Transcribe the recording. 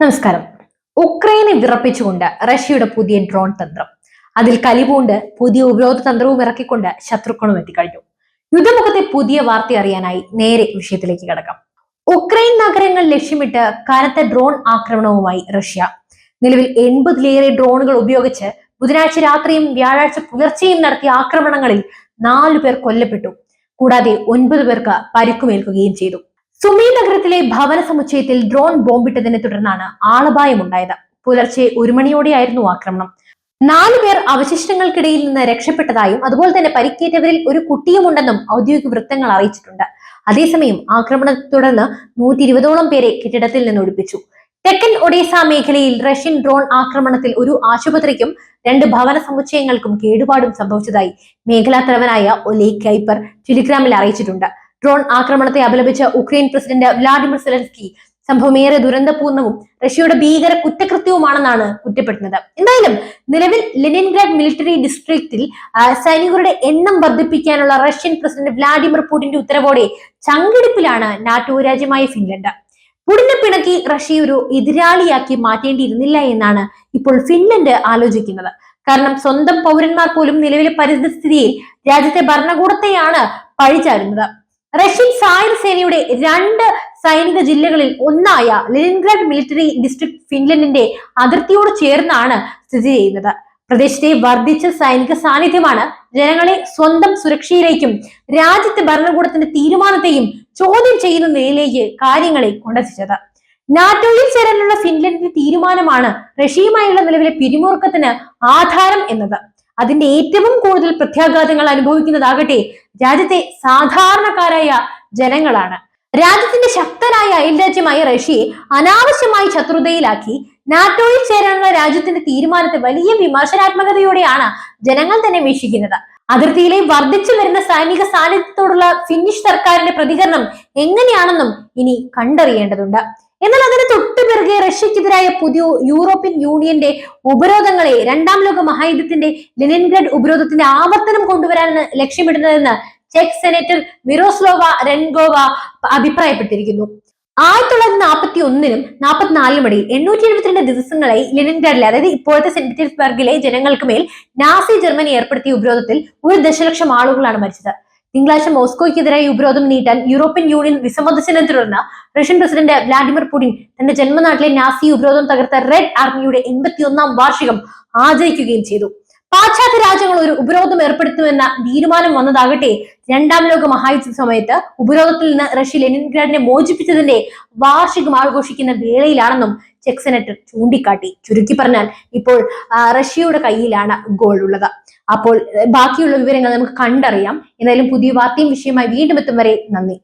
നമസ്കാരം. ഉക്രൈനെ വിറപ്പിച്ചുകൊണ്ട് റഷ്യയുടെ പുതിയ ഡ്രോൺ തന്ത്രം. അതിൽ കലിപൂണ്ട് പുതിയ ഉപരോധ തന്ത്രവും ഇറക്കിക്കൊണ്ട് ശത്രുക്കളും എത്തിക്കഴിഞ്ഞു. യുദ്ധമുഖത്തെ പുതിയ വാർത്ത അറിയാനായി നേരെ വിഷയത്തിലേക്ക് കിടക്കാം. ഉക്രൈൻ നഗരങ്ങൾ ലക്ഷ്യമിട്ട് കനത്ത ഡ്രോൺ ആക്രമണവുമായി റഷ്യ. നിലവിൽ എൺപതിലേറെ ഡ്രോണുകൾ ഉപയോഗിച്ച് ബുധനാഴ്ച രാത്രിയും വ്യാഴാഴ്ച പുലർച്ചെയും നടത്തിയ ആക്രമണങ്ങളിൽ നാലു പേർ കൊല്ലപ്പെട്ടു. കൂടാതെ ഒൻപത് പേർക്ക് പരിക്കുമേൽക്കുകയും ചെയ്തു. സുമി നഗരത്തിലെ ഭവന സമുച്ചയത്തിൽ ഡ്രോൺ ബോംബിട്ടതിനെ തുടർന്നാണ് ആളപായമുണ്ടായത്. പുലർച്ചെ ഒരു മണിയോടെയായിരുന്നു ആക്രമണം. നാലു പേർ അവശിഷ്ടങ്ങൾക്കിടയിൽ നിന്ന് രക്ഷപ്പെട്ടതായും അതുപോലെ തന്നെ പരിക്കേറ്റവരിൽ ഒരു കുട്ടിയുമുണ്ടെന്നും ഔദ്യോഗിക വൃത്തങ്ങൾ അറിയിച്ചിട്ടുണ്ട്. അതേസമയം ആക്രമണത്തെ തുടർന്ന് നൂറ്റി ഇരുപതോളം പേരെ കെട്ടിടത്തിൽ നിന്ന് ഒഴിപ്പിച്ചു. തെക്കൻ ഒഡീസ മേഖലയിൽ റഷ്യൻ ഡ്രോൺ ആക്രമണത്തിൽ ഒരു ആശുപത്രിക്കും രണ്ട് ഭവന സമുച്ചയങ്ങൾക്കും കേടുപാടും സംഭവിച്ചതായി മേഖലാ തലവനായ ഒലേ കൈപ്പർ ടെലിഗ്രാമിൽ അറിയിച്ചിട്ടുണ്ട്. ഡ്രോൺ ആക്രമണത്തെ അപലപിച്ച ഉക്രൈൻ പ്രസിഡന്റ് വ്ളാഡിമിർ സെലൻസ്കി സംഭവം ഏറെ ദുരന്തപൂർണവും റഷ്യയുടെ ഭീകര കുറ്റകൃത്യവുമാണെന്നാണ് കുറ്റപ്പെടുന്നത് എന്തായാലും നിലവിൽ ലെനിൻഗ്രാഡ് മിലിറ്ററി ഡിസ്ട്രിക്റ്റിൽ സൈനികരുടെ എണ്ണം വർദ്ധിപ്പിക്കാനുള്ള റഷ്യൻ പ്രസിഡന്റ് വ്ളാഡിമിർ പുടിന്റെ ഉത്തരവോടെ ചങ്കിടിപ്പിലാണ് നാറ്റോ രാജ്യമായ ഫിൻലൻഡ്. പുടിനെ പിണക്കി റഷ്യ ഒരു എതിരാളിയാക്കി മാറ്റേണ്ടിയിരുന്നില്ല എന്നാണ് ഇപ്പോൾ ഫിൻലൻഡ് ആലോചിക്കുന്നത്. കാരണം സ്വന്തം പൗരന്മാർ പോലും നിലവിലെ പരിസ്ഥിതിയിൽ രാജ്യത്തെ ഭരണകൂടത്തെയാണ് പഴിചാരുന്നത്. റഷ്യൻ സായുധ സേനയുടെ രണ്ട് സൈനിക ജില്ലകളിൽ ഒന്നായ ലെനിൻഗ്രാഡ് മിലിറ്ററി ഡിസ്ട്രിക്ട് ഫിൻലൻഡിന്റെ അതിർത്തിയോട് ചേർന്നാണ് സ്ഥിതി ചെയ്യുന്നത്. പ്രദേശത്തെ വർദ്ധിച്ച സൈനിക സാന്നിധ്യമാണ് ജനങ്ങളെ സ്വന്തം സുരക്ഷയിലേക്കും രാജ്യത്തെ ഭരണകൂടത്തിന്റെ തീരുമാനത്തെയും ചോദ്യം ചെയ്യുന്ന നിലയിലേക്ക് കാര്യങ്ങളെ കൊണ്ടെത്തിച്ചത്. നാറ്റോയിൽ ചേരാനുള്ള ഫിൻലൻഡിന്റെ തീരുമാനമാണ് റഷ്യയുമായുള്ള നിലവിലെ പിരിമുറുക്കത്തിന് ആധാരം എന്നത്. അതിന്റെ ഏറ്റവും കൂടുതൽ പ്രത്യാഘാതങ്ങൾ അനുഭവിക്കുന്നതാകട്ടെ രാജ്യത്തെ സാധാരണക്കാരായ ജനങ്ങളാണ്. രാജ്യത്തിന്റെ ശക്തരായ അയൽരാജ്യമായ റഷ്യയെ അനാവശ്യമായി ശത്രുതയിലാക്കി നാറ്റോയിൽ ചേരാനുള്ള രാജ്യത്തിന്റെ തീരുമാനത്തെ വലിയ വിമർശനാത്മകതയോടെയാണ് ജനങ്ങൾ തന്നെ വീക്ഷിക്കുന്നത്. അതിർത്തിയിലെ വർദ്ധിച്ചു വരുന്ന സൈനിക സാന്നിധ്യത്തോടുള്ള ഫിന്നിഷ് സർക്കാരിന്റെ പ്രതികരണം എങ്ങനെയാണെന്നും ഇനി കണ്ടറിയേണ്ടതുണ്ട്. എന്നാൽ അതിന് തൊട്ടു പിറകെ റഷ്യക്കെതിരായ പുതിയ യൂറോപ്യൻ യൂണിയന്റെ ഉപരോധങ്ങളെ രണ്ടാം ലോക മഹായുദ്ധത്തിന്റെ ലെനിൻഗ്രാഡ് ഉപരോധത്തിന്റെ ആവർത്തനം കൊണ്ടുവരാനാണ് ലക്ഷ്യമിടുന്നതെന്ന് ചെക്ക് സെനറ്റർ മിറോസ്ലോവ റെൻഗോവ അഭിപ്രായപ്പെട്ടിരിക്കുന്നു. ആയിരത്തി തൊള്ളായിരത്തി നാൽപ്പത്തി ഒന്നിനും നാൽപ്പത്തിനാലിനും ഇടയിൽ എണ്ണൂറ്റി എഴുപത്തിരണ്ട് ദിവസങ്ങളായി ലെനിൻഗ്രാഡിലെ അതായത് ഇപ്പോഴത്തെ സെന്റ് പീറ്റേഴ്സ്ബർഗിലെ ജനങ്ങൾക്ക് മേൽ നാസി ജർമ്മനി ഏർപ്പെടുത്തിയ ഉപരോധത്തിൽ ഒരു ദശലക്ഷം ആളുകളാണ് മരിച്ചത്. തിങ്കളാഴ്ച മോസ്കോയ്ക്കെതിരായി ഉപരോധം നീട്ടാൻ യൂറോപ്യൻ യൂണിയൻ വിസമ്മതിച്ചതിനെ തുടർന്ന് റഷ്യൻ പ്രസിഡന്റ് വ്ളാഡിമിർ പുടിൻ തന്റെ ജന്മനാട്ടിലെ നാസി ഉപരോധം തകർത്ത റെഡ് ആർമിയുടെ എൺപത്തിയൊന്നാം വാർഷികം ആചരിക്കുകയും ചെയ്തു. പാശ്ചാത്യ രാജ്യങ്ങൾ ഒരു ഉപരോധം ഏർപ്പെടുത്തുമെന്ന തീരുമാനം വന്നതാകട്ടെ രണ്ടാം ലോക മഹായുദ്ധ സമയത്ത് ഉപരോധത്തിൽ നിന്ന് റഷ്യ ലെനിൻഗ്രാഡിനെ മോചിപ്പിച്ചതിന്റെ വാർഷികം ആഘോഷിക്കുന്ന വേളയിലാണെന്നും ചെക്ക് സെനറ്റർ ചൂണ്ടിക്കാട്ടി. ചുരുക്കി പറഞ്ഞാൽ ഇപ്പോൾ റഷ്യയുടെ കയ്യിലാണ് ഗോൾ ഉള്ളത് അപ്പോൾ ബാക്കിയുള്ള വിവരങ്ങൾ നമുക്ക് കണ്ടറിയാം. എന്തായാലും പുതിയ വാർത്തയും വിഷയമായി വീണ്ടും എത്തും വരെ നന്ദി.